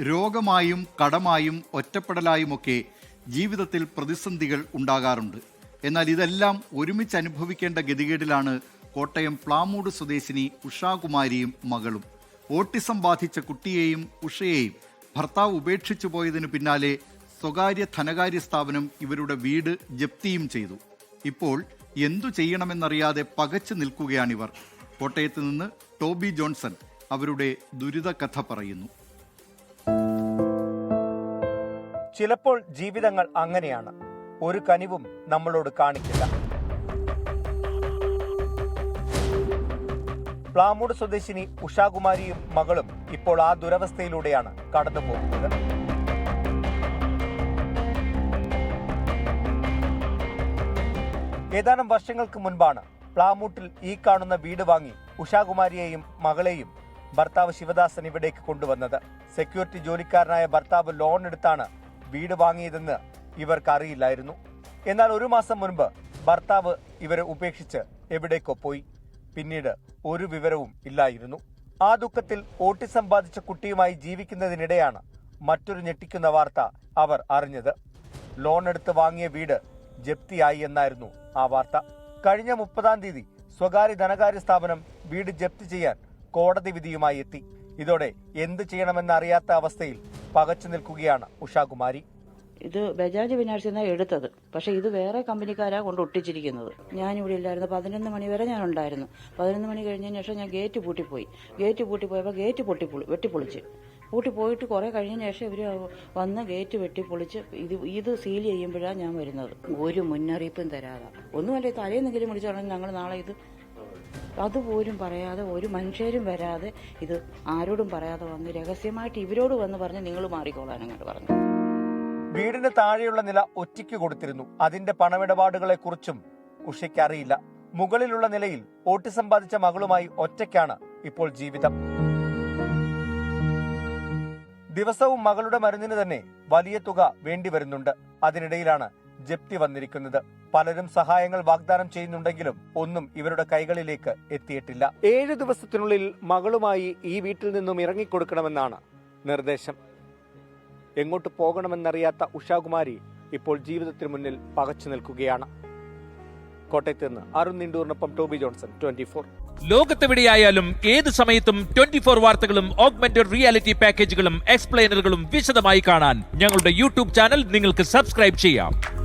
രോഗമായും കടമായും ഒറ്റപ്പെടലായുമൊക്കെ ജീവിതത്തിൽ പ്രതിസന്ധികൾ ഉണ്ടാകാറുണ്ട്. എന്നാൽ ഇതെല്ലാം ഒരുമിച്ച് അനുഭവിക്കേണ്ട ഗതികേടിലാണ് കോട്ടയം പ്ലാമൂട് സ്വദേശിനി ഉഷാകുമാരിയും മകളും. ഓട്ടിസം ബാധിച്ച കുട്ടിയെയും ഉഷയെയും ഭർത്താവ് ഉപേക്ഷിച്ചു പോയതിനു പിന്നാലെ സ്വകാര്യ ധനകാര്യ സ്ഥാപനം ഇവരുടെ വീട് ജപ്തിയും ചെയ്തു. ഇപ്പോൾ എന്തു ചെയ്യണമെന്നറിയാതെ പകച്ചു നിൽക്കുകയാണിവർ. കോട്ടയത്ത് നിന്ന് ടോബി ജോൺസൺ അവരുടെ ദുരിത കഥ പറയുന്നു. ചിലപ്പോൾ ജീവിതങ്ങൾ അങ്ങനെയാണ്. ഒരു കനിവും നമ്മളോട് കാണിക്കില്ല. പ്ലാമൂട് സ്വദേശിനി ഉഷാകുമാരിയും മകളും ഇപ്പോൾ ആ ദുരവസ്ഥയിലൂടെയാണ് കടന്നു പോകുന്നത് ഏതാനും വർഷങ്ങൾക്ക് മുൻപാണ് പ്ലാമൂട്ടിൽ ഈ കാണുന്ന വീട് വാങ്ങി ഉഷാകുമാരിയെയും മകളെയും ഭർത്താവ് ശിവദാസൻ ഇവിടേക്ക് കൊണ്ടുവന്നത്. സെക്യൂരിറ്റി ജോലിക്കാരനായ ഭർത്താവ് ലോൺ എടുത്താണ് വീട് വാങ്ങിയതെന്ന് ഇവർക്ക് അറിയില്ലായിരുന്നു എന്നാൽ ഒരു മാസം മുൻപ് ഭർത്താവ് ഇവരെ ഉപേക്ഷിച്ച് എവിടേക്കോ പോയി. പിന്നീട് ഒരു വിവരവും ഇല്ലായിരുന്നു. ആ ദുഃഖത്തിൽ ഓട്ടിസം ബാധിച്ച കുട്ടിയുമായി ജീവിക്കുന്നതിനിടെയാണ് മറ്റൊരു ഞെട്ടിക്കുന്ന വാർത്ത അവർ അറിഞ്ഞത്. ലോൺ എടുത്ത് വാങ്ങിയ വീട് ജപ്തിയായി എന്നായിരുന്നു ആ വാർത്ത. കഴിഞ്ഞ മുപ്പതാം തീയതി സ്വകാര്യ ധനകാര്യ സ്ഥാപനം വീട് ജപ്തി ചെയ്യാൻ കോടതി വിധിയുമായി എത്തി. ഇതോടെ എന്ത് ചെയ്യണമെന്ന് അറിയാത്ത അവസ്ഥയിൽ പകച്ചു നിൽക്കുകയാണ് ഉഷാകുമാരി. ഇത് ബജാജ് ഫിനാൻസിൽ നിന്നാണ് എടുത്തത്. പക്ഷെ ഇത് വേറെ കമ്പനിക്കാരാ കൊണ്ട് ഒട്ടിച്ചിരിക്കുന്നത്. ഞാനിവിടെ ഇല്ലായിരുന്നു. പതിനൊന്ന് മണി വരെ ഞാൻ ഉണ്ടായിരുന്നു പതിനൊന്ന് മണി കഴിഞ്ഞതിന് ശേഷം ഞാൻ ഗേറ്റ് പൂട്ടിപ്പോയി. ഗേറ്റ് പൂട്ടിപ്പോയപ്പോൾ ഗേറ്റ് പൊട്ടിപ്പൊളി വെട്ടിപ്പൊളിച്ച്. പൂട്ടിപ്പോയിട്ട് കുറെ കഴിഞ്ഞതിന് ശേഷം ഇവർ വന്ന് ഗേറ്റ് വെട്ടിപ്പൊളിച്ച് ഇത് ഇത് സീൽ ചെയ്യുമ്പോഴാണ് ഞാൻ വരുന്നത്. ഒരു മുന്നറിയിപ്പും തരാതെ. ഒന്നുമല്ല തലേന്നെങ്കിലും വിളിച്ചു പറഞ്ഞാൽ ഞങ്ങൾ നാളെ ഇത് അതുപോലും പറയാതെ ഒരു മനുഷ്യരും വരാതെ ഇത് ആരോടും പറയാതെ വന്ന് രഹസ്യമായിട്ട് ഇവരോട് വന്ന് പറഞ്ഞ് നിങ്ങൾ മാറിക്കോളാൻ അങ്ങോട്ട് പറഞ്ഞു. വീടിന് താഴെയുള്ള നില ഒറ്റയ്ക്ക് കൊടുത്തിരുന്നു. അതിന്റെ പണമിടപാടുകളെ കുറിച്ചും ഉഷയ്ക്ക് അറിയില്ല മുകളിലുള്ള നിലയിൽ ഓട്ടിസം സമ്പാദിച്ച മകളുമായി ഒറ്റയ്ക്കാണ് ഇപ്പോൾ ജീവിതം. ദിവസവും മകളുടെ മരുന്നിന് തന്നെ വലിയ തുക വേണ്ടി വരുന്നുണ്ട്. അതിനിടയിലാണ് ജപ്തി വന്നിരിക്കുന്നത്. പലരും സഹായങ്ങൾ വാഗ്ദാനം ചെയ്യുന്നുണ്ടെങ്കിലും ഒന്നും ഇവരുടെ കൈകളിലേക്ക് എത്തിയിട്ടില്ല. ഏഴ് ദിവസത്തിനുള്ളിൽ മകളുമായി ഈ വീട്ടിൽ നിന്നും ഇറങ്ങിക്കൊടുക്കണമെന്നാണ് നിർദ്ദേശം. എങ്ങോട്ട് പോകണമെന്നറിയാത്ത ഉഷാകുമാരി ഇപ്പോൾ ജീവിതത്തിന് മുന്നിൽ പകച്ചു നിൽക്കുകയാണ്. കോട്ടയത്ത് നിന്ന് അരുൺ നിണ്ടൂറിനൊപ്പം ടോബി ജോൺസൺ ട്വന്റി ഫോർ. ലോകത്തെവിടെയായാലും ഏത് സമയത്തും ട്വന്റി ഫോർ വാർത്തകളും ഓഗ്മെന്റഡ് റിയാലിറ്റി പാക്കേജുകളും എക്സ്പ്ലെയിനറുകളും വിശദമായി കാണാൻ ഞങ്ങളുടെ യൂട്യൂബ് ചാനൽ നിങ്ങൾക്ക് സബ്സ്ക്രൈബ് ചെയ്യാം.